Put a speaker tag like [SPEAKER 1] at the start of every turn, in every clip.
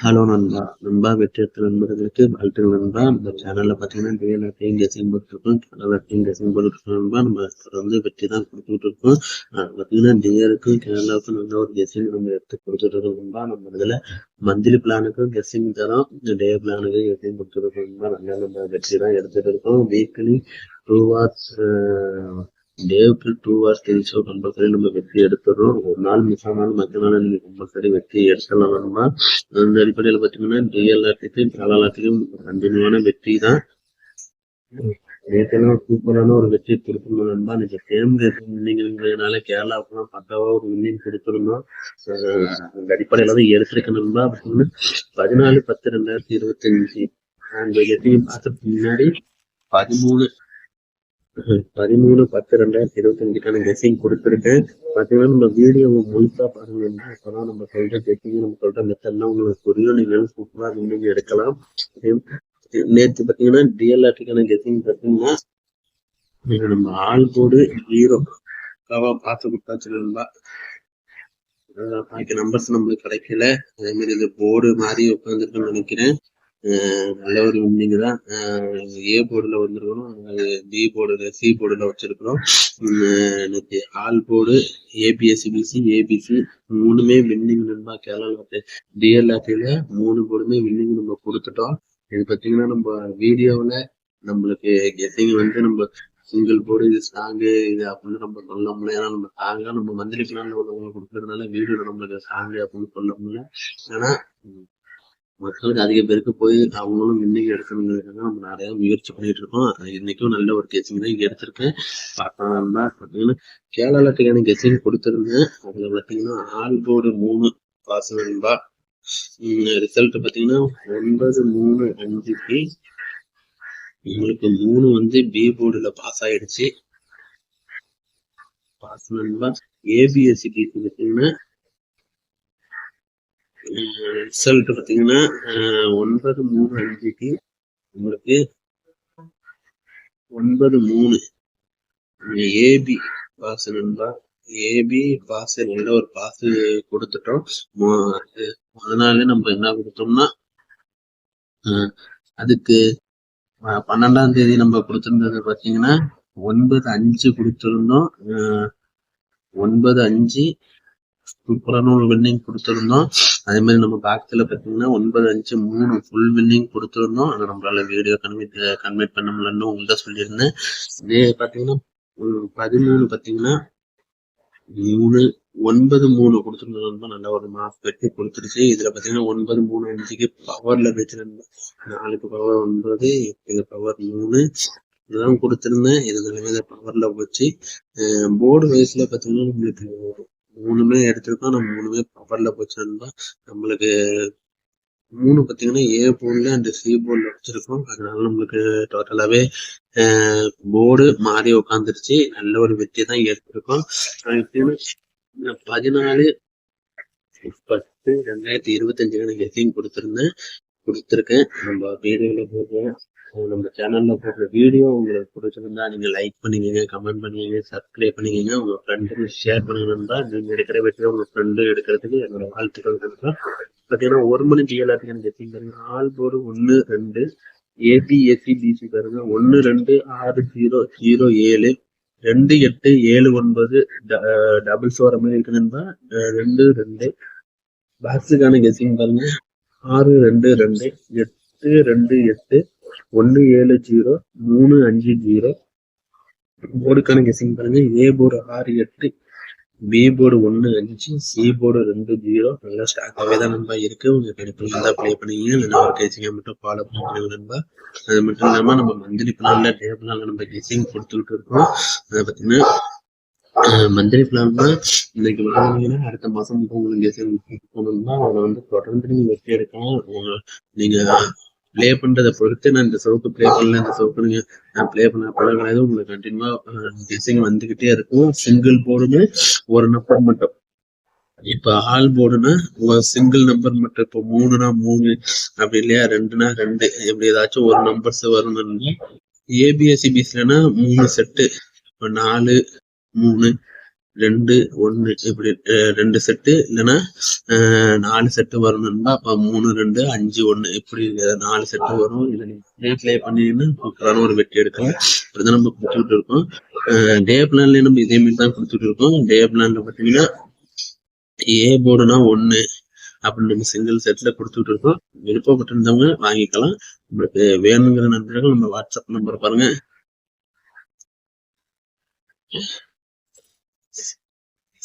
[SPEAKER 1] Hello நண்பா. நண்பா வெற்றி நண்பர்களுக்கு வாழ்த்துக்கள் நண்பா. இந்த சேனல்ல பாத்தீங்கன்னா டிஎல்ஆர்டியும் டிசைன் போட்டுருக்கோம் கேரளாட்டையும் கெசிங் போட்டுருக்கோம் நண்பா. நம்ம தொடர்ந்து வெற்றி தான் கொடுத்துட்டு இருக்கோம். பாத்தீங்கன்னா டியருக்கும் கேரளாவுக்கும் நல்ல ஒரு கெசிங் நம்ம எடுத்து கொடுத்துட்டு இருக்கோம் நண்பா. நம்ம இதுல மந்த்லி பிளானுக்கும் கெஸ்ஸிங் தரோம். டே பிளானுக்கு கெசிங் கொடுத்துருக்கோம் நண்பா. நல்லா நம்ம வெற்றி தான் எடுத்துட்டு இருக்கோம். வீக்லி டூ ஹவர்ஸ் டேவுக்கு டூ ஆர் தெரிஞ்சோ கம்பல்சரி நம்ம வெற்றி எடுத்துடுறோம் ஒரு நாள் மிஸ் ஆனாலும் மற்ற நாள் நீங்க கம்பல்சரி வெற்றி எடுத்துடலாம் நம்ம அந்த அடிப்படையில் பார்த்தீங்கன்னா டிஎல்ஆர்டிக்கும் கலாலாட்டுக்கும் கண்டினியூவான வெற்றி தான். நேற்றுலாம் சூப்பரான ஒரு வெற்றி கொடுத்துருந்தோம் நண்பா நீங்க சேம் வின்னிங்கிறதுனால கேரளாவுக்குலாம் பக்கவா ஒரு வின்னிங் கொடுத்துருந்தோம். அந்த அடிப்படையில தான் எடுத்திருக்க நண்பா அப்படின்னு பதினாலு பத்து ரெண்டாயிரத்தி இருபத்தஞ்சு. அந்த வெற்றியும் பார்த்துட்டு முன்னாடி பதிமூணு பதிமூணு பத்து ரெண்டாயிரத்தி இருபத்தஞ்சுக்கான கெஸிங் கொடுத்துருக்கேன் பார்த்தீங்கன்னா நம்ம வீடியோவை முழுசா பாருங்க. அப்பதான் நம்ம சொல்ற கெஸிங் நம்ம சொல்ற மெத்தட்லாம் உங்களுக்கு புரியும். நீங்க சூப்பரா நீங்க எடுக்கலாம். நேற்று பார்த்தீங்கன்னா டிஎல்ஆர்டிக்கான கெஸிங் பார்த்தீங்கன்னா நம்ம ஆள் போடு ஹீரோ கவா பார்த்து கொடுத்தாச்சு நண்பா. பாக்கி நம்பர்ஸ் நம்மளுக்கு கிடைக்கல. அதே மாதிரி இது போர்டு மாதிரி உட்காந்துருக்குன்னு நினைக்கிறேன். நல்ல ஒரு வின்னிங் தான் ஏ போர்டில் வந்திருக்கணும். பி போர்டில் சி போர்டில் வச்சிருக்கிறோம். எனக்கு ஆல் போர்டு ஏபிஎஸ்சிபிசி ஏபிசி மூணுமே வின்னிங் நண்பா கேரளா டிஎல்ஆர்டியில் மூணு போர்டுமே வின்னிங் நம்ம கொடுத்துட்டோம். இது பார்த்தீங்கன்னா நம்ம வீடியோவில் நம்மளுக்கு கெஸிங் வந்து நம்ம சிங்கிள் போர்டு இது ஸ்ட்ராங்கு இது அப்படின்னு நம்ம சொல்ல முடியல. ஏன்னா நம்ம ஸ்ட்ராங்கா நம்ம மந்திரி பிளான்ல உள்ளவங்க கொடுக்கறதுனால வீடியோல நம்மளுக்கு ஸ்ட்ராங்கு அப்படின்னு சொல்ல முடியல. ஆனா மக்களுக்கு அதிக பேருக்கு போய் அவங்களும் இன்னைக்கு எடுக்கணுங்கிறதுக்காக நம்ம நிறைய முயற்சி பண்ணிட்டு இருக்கோம். இன்னைக்கும் நல்ல ஒரு கேசிங் தான் இங்க எடுத்திருக்கேன். பார்த்தோம்னா பார்த்தீங்கன்னா கேரளாட்டுக்கான கெசிங் கொடுத்துருந்தேன். அதுல பார்த்தீங்கன்னா ஆல் போர்டு மூணு பாஸ் நண்பா ரிசல்ட் பார்த்தீங்கன்னா ஒன்பது மூணு அஞ்சுக்கு உங்களுக்கு மூணு வந்து பி போர்டுல பாஸ் ஆயிடுச்சு. பாஸ் நண்பா ஏபிஎஸ்சி பார்த்தீங்கன்னா ரிசல்ட் பார்த்தீங்கன்னா ஒன்பது மூணு அஞ்சுக்கு உங்களுக்கு ஒன்பது மூணு. ஏபி பாஸ் நண்பா ஏபி பாஸ் நல்ல ஒரு பாஸ் கொடுத்துட்டோம். அதனால நம்ம என்ன கொடுத்தோம்னா அதுக்கு பன்னெண்டாம் தேதி நம்ம கொடுத்துருந்தது பார்த்தீங்கன்னா ஒன்பது அஞ்சு கொடுத்துருந்தோம். ஒன்பது அஞ்சு புறநூல் ஒரு கொடுத்துருந்தோம். அதே மாதிரி நம்ம பாக்ஸ்ல பாத்தீங்கன்னா ஒன்பது அஞ்சு மூணு ஃபுல் வின்னிங் கொடுத்துருந்தோம் ஆனால் நம்மளால வீடியோ கன்வெர்ட் கன்வெர்ட் பண்ண முடியலன்னு உங்கள்கிட்ட சொல்லியிருந்தேன். இதே பாத்தீங்கன்னா பதிமூணு பாத்தீங்கன்னா மூணு ஒன்பது மூணு கொடுத்துருந்தோம் நல்ல ஒரு மாஃப் வெட்டி கொடுத்துருச்சு. இதுல பாத்தீங்கன்னா ஒன்பது மூணு அஞ்சுக்கு பவர்ல வச்சிருந்தேன் நாலுக்கு பவர் ஒன்பது எட்டுக்கு பவர் மூணு. இதுதான் கொடுத்துருந்தேன். இது நிலைமை பவர்ல போச்சு போர்டு வைஸ்ல பாத்தீங்கன்னா உங்களுக்கு மூணுமே எடுத்திருக்கோம். நம்ம மூணுமே பவர்ல போச்சுன்னா நம்மளுக்கு மூணு பார்த்தீங்கன்னா ஏ போர்டில் அண்ட் சி போர்டில் வச்சிருக்கோம். அதனால நம்மளுக்கு டோட்டலாகவே போர்டு மாறி உட்காந்துருச்சு நல்ல ஒரு வெற்றி தான் எடுத்திருக்கோம் பதினாலு பத்து ரெண்டாயிரத்தி இருபத்தஞ்சுக்கான கெஸிங் கொடுத்துருந்தேன். கொடுத்துருக்கேன். நம்ம வீடியோவில் போடுறேன் நம்ம சேனலில் போடுற வீடியோ உங்களுக்கு பிடிச்சிருந்தா நீங்கள் லைக் பண்ணிக்கங்க கமெண்ட் பண்ணிக்கங்க சப்ஸ்கிரைப் பண்ணிக்கங்க. உங்கள் ஃப்ரெண்டுக்கு ஷேர் பண்ணணும்னா நீங்கள் எடுக்கிற வெற்றியை உங்கள் ஃப்ரெண்டு எடுக்கிறதுக்கு என்னோட வாழ்த்துக்கள் இருக்கும் பார்த்தீங்கன்னா ஒரு மணி ஜிஎல்ஆர்டிஎன் கெட்டிங் பாருங்க ஆல் போர்டு ஒன்னு ரெண்டு ஏபிஎஸ்சி பிசி பாருங்க. ஒன்னு ரெண்டு ஆறு ஜீரோ ஜீரோ ஏழு ரெண்டு எட்டு ஏழு ஒன்பது டபுள் ஃபோர் மாதிரி இருக்குதுன்னா ரெண்டு ரெண்டு. பாக்ஸுக்கான கெஸ்ஸிங் பாருங்க. ஆறு ரெண்டு ரெண்டு எட்டு ரெண்டு எட்டு ஒன்று ஏழு ஜீரோ மூணு அஞ்சு ஜீரோ. போர்டு கணக்கு சிங் பாருங்க. ஏ போர்டு ஆறு எட்டு பி போர்டு ஒன்று அஞ்சு சி போர்டு ரெண்டு ஜீரோ. நல்லா ஸ்டாக்காகவே தான் நம்ப இருக்கு. உங்க எடுப்பு தான் ப்ளே பண்ணிங்க. இல்லைன்னா ஒரு கேசிங்க மட்டும் ஃபாலோ பண்ணிக்கிறீங்க நண்பா. அது மட்டும் இல்லாமல் நம்ம மந்த்லி பிளான்ல டே பிளான்ல நம்ம கேசிங் கொடுத்துக்கிட்டு இருக்கோம். அதை பார்த்தீங்கன்னா மந்த்லி பிளான்னா இன்னைக்கு வாங்கினீங்கன்னா அடுத்த மாசம் உங்களுக்கு போகணும்னா அதை வந்து தொடர்ந்து நீங்க வெற்றி எடுக்கலாம். நீங்க ப்ளே பண்றதை பொறுத்து நான் இந்த சவுக்கு ப்ளே பண்ணல இந்த சவுக்கு நீங்க நான் ப்ளே பண்ண பழம் கிடையாது. உங்களுக்கு கண்டினியூவா டிசைன் வந்துகிட்டே இருக்கும். சிங்கிள் போர்டுமே ஒரு நம்பர் மட்டும். இப்ப ஆல் போர்டுனா சிங்கிள் நம்பர் மட்டும். இப்போ மூணுனா மூணு அப்படி இல்லையா? ரெண்டுனா ரெண்டு. எப்படி ஏதாச்சும் ஒரு நம்பர்ஸ் வரணும்னா ஏபிஎஸ்சி பிஸ்லனா மூணு செட்டு இப்போ நாலு மூணு ரெண்டு ஒன்று இப்படி ரெண்டு செட்டு இல்லைன்னா நாலு செட்டு வரணும்னா அப்போ மூணு ரெண்டு அஞ்சு ஒன்று இப்படி நாலு செட்டு வரும். இதை டே பிளே பண்ணிங்கன்னா சூப்பரான ஒரு வெட்டி எடுக்கலாம். இப்படிதான் நம்ம கொடுத்துட்டு இருக்கோம். டே பிளான்ல நம்ம இதே மாதிரி தான் கொடுத்துட்டு இருக்கோம். டே பிளான்ல பார்த்தீங்கன்னா ஏ போர்டுனா ஒன்று அப்படின்னு நம்ம சிங்கிள் செட்ல கொடுத்துட்டு இருக்கோம். விருப்பப்பட்டிருந்தவங்க வாங்கிக்கலாம். உங்களுக்கு வேணுங்கிற நண்பர்கள் நம்ம வாட்ஸ்அப் நம்பர் பாருங்க.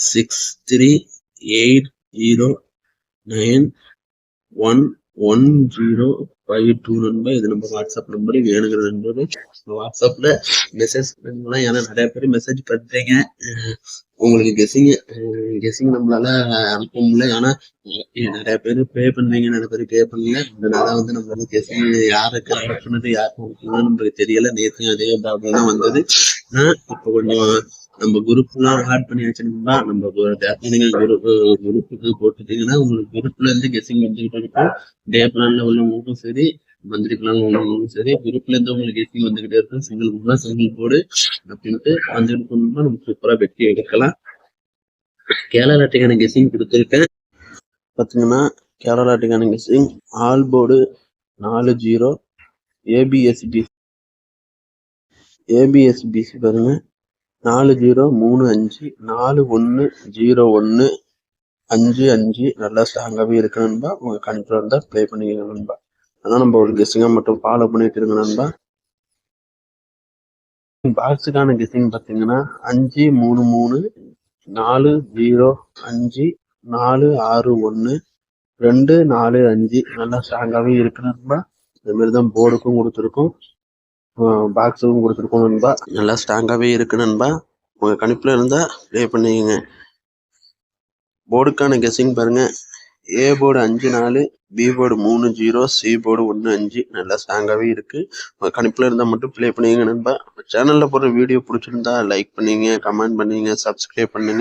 [SPEAKER 1] Six three eight zero nine one one zero five two number இது நம்ம வாட்ஸ்அப் நம்பர் வேணுங்கிற நம்பர் வாட்ஸ்அப்ல மெசேஜ் பண்ணலாம் ஏன்னா நிறைய பேர் மெசேஜ் பண்ணுறீங்க உங்களுக்கு கெஸிங் கெஸிங் நம்மளால அனுப்ப முடியல. ஏன்னா நிறைய பேர் பே பண்ணுறீங்க நிறைய பேர் பே பண்ணல. அதனால வந்து நம்மளால கெஸிங் யாருக்கு அனுப்புனது யாருக்கு அனுப்புனது நம்மளுக்கு தெரியல. நேற்று அதே ப்ராப்ளம் தான் வந்தது. இப்போ கொஞ்சம் நம்ம குரூப்லாம் ஆட் பண்ணி வச்சிருந்தோம்னா நம்ம நீங்க குரூப் குரூப்புக்கு போட்டுட்டீங்கன்னா உங்களுக்கு குரூப்ல இருந்து கெஸிங் வந்துகிட்டு இருக்கும். டே பிளான்ல உள்ளவங்களுக்கும் சரி மந்த்லி பிளான்ல உள்ளவங்களுக்கும் சரி குரூப்ல இருந்து உங்களுக்கு கெஸ்ஸிங் வந்துகிட்டே இருக்கும். சிங்கிள் போர்டா சிங்கிள் போர்டு அப்படின்ட்டு வந்துட்டு போனோம்னா நம்ம சூப்பரா வெட்டி எடுக்கலாம். கேரளாட்டுக்கான கெஸ்ஸிங் கொடுத்துருக்கேன். பார்த்தீங்கன்னா கேரளாட்டுக்கான கெஸ்ஸிங் ஆல் போர்டு நாலு ஜீரோ ஏபிஎஸ்பி ஏபிஎஸ்பிசி பாருங்க. நாலு ஜீரோ மூணு அஞ்சு நாலு ஒன்று ஜீரோ ஒன்று அஞ்சு அஞ்சு. நல்லா ஸ்ட்ராங்காகவே இருக்கு நண்பா. உங்கள் கண்ட்ரோல் இருந்தால் ப்ளே பண்ணிக்கங்க நண்பா. அதான் நம்ம ஒரு கெஸ்ஸிங்காக மட்டும் ஃபாலோ பண்ணிட்டு இருங்க நண்பா. பாக்ஸுக்கான கெஸ்ஸிங் பார்த்தீங்கன்னா அஞ்சு மூணு மூணு நாலு ஜீரோ அஞ்சு நாலு ஆறு ஒன்று ரெண்டு நாலு அஞ்சு. நல்லா ஸ்ட்ராங்காகவே இருக்கு நண்பா. மாதிரி தான் போர்டுக்கும் கொடுத்துருக்கோம். பாக்ஸும் கொடுத்துருக்கோம் நண்பா. நல்லா ஸ்ட்ராங்காகவே இருக்கு நண்பா. உங்கள் கணிப்பில் இருந்தால் ப்ளே பண்ணிக்கங்க. போர்டுக்கான கெஸ்ஸிங் பாருங்க. ஏ போர்டு அஞ்சு நாலு பி போர்டு மூணு ஜீரோ சி போர்டு ஒன்று அஞ்சு. நல்லா ஸ்ட்ராங்காகவே இருக்கு. உங்கள் கணிப்பில் இருந்தால் மட்டும் ப்ளே பண்ணிங்க நண்பா. சேனலில் போடுற வீடியோ பிடிச்சிருந்தா லைக் பண்ணிங்க கமெண்ட் பண்ணிங்க சப்ஸ்கிரைப் பண்ணுங்க.